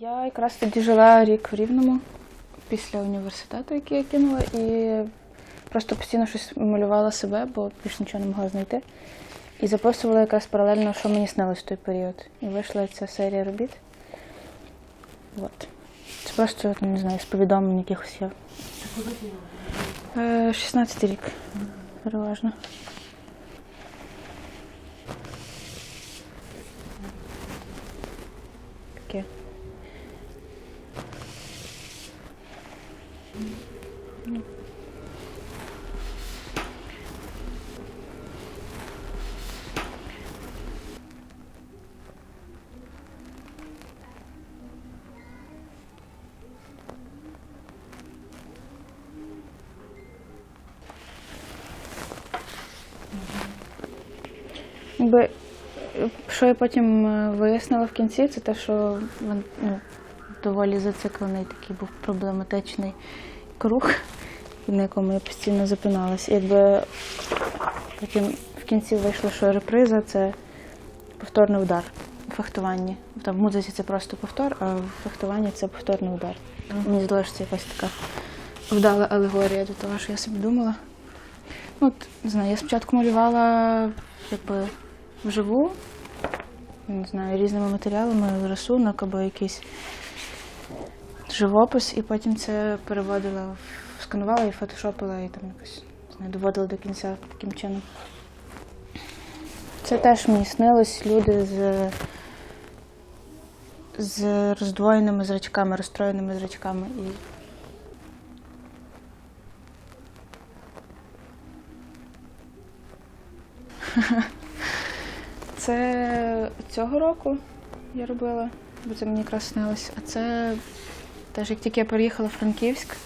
Я якраз тоді жила рік в Рівному після університету, який я кинула, і просто постійно щось малювала себе, бо більш нічого не могла знайти. І записувала якраз паралельно, що мені снилось в той період. І вийшла ця серія робіт. От. Це просто, не знаю, з повідомлень якихось я. Е, 16 рік. Переважно. Якби, е, що я потім е, вияснила в кінці, це те, що ну, доволі зациклений такий був проблематичний круг, на якому я постійно запиналась. Якби потім в кінці вийшло, що реприза це повторний удар у фехтуванні. Там в музиці це просто повтор, а в фехтуванні це повторний удар. Мені здалося, що це якась така вдала алегорія до того, що я собі думала. Ну, от, не знаю, я спочатку малювала якби вживу, не знаю, різними матеріалами, рисунок або якийсь живопис, і потім це переводила, сканувала і фотошопила, і там якось не доводила до кінця таким чином. Це теж мені снилось люди з, з роздвоєними зрачками, розстроєними зрачками. І Це цього року я робила, бо це мені якраз снилось. А це теж як тільки я переїхала в Франківськ,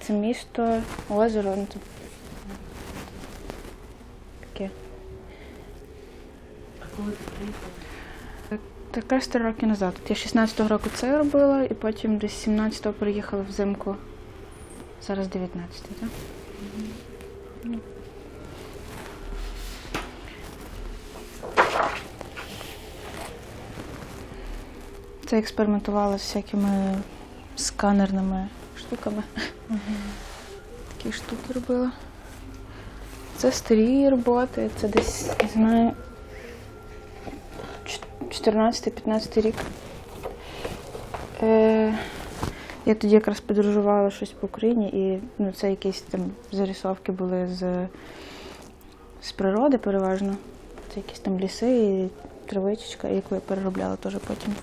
це місто, озеро, ну тут таке. А коли ти приїхала? Так якраз три роки назад. Я 16-го року це робила, і потім десь 17-го переїхала взимку. Зараз 19-й, так? Ну. Це експериментувала з всякими сканерними штуками. Такі штуки робила. Це старі роботи, це десь, не знаю, 14-15 рік. Е, я тоді якраз подорожувала щось по Україні, і ну, це якісь там зарисовки були з, з природи переважно. Це якісь там ліси і травичечка, яку я переробляла теж потім.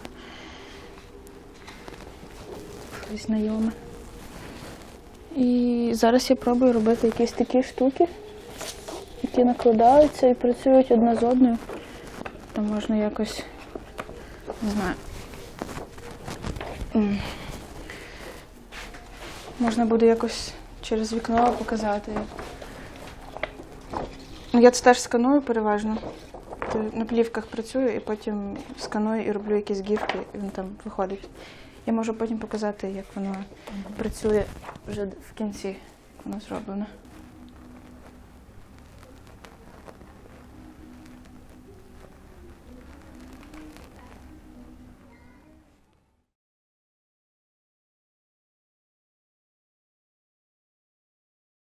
Щось знайоме. І зараз я пробую робити якісь такі штуки, які накладаються і працюють одна з одною. Там можна якось, не знаю. Можна буде якось через вікно показати. Ну, Я це теж сканую переважно. На плівках працюю і потім сканую і роблю якісь гіфки, і він там виходить. Я можу потім показати, як воно працює вже в кінці, як воно зроблено.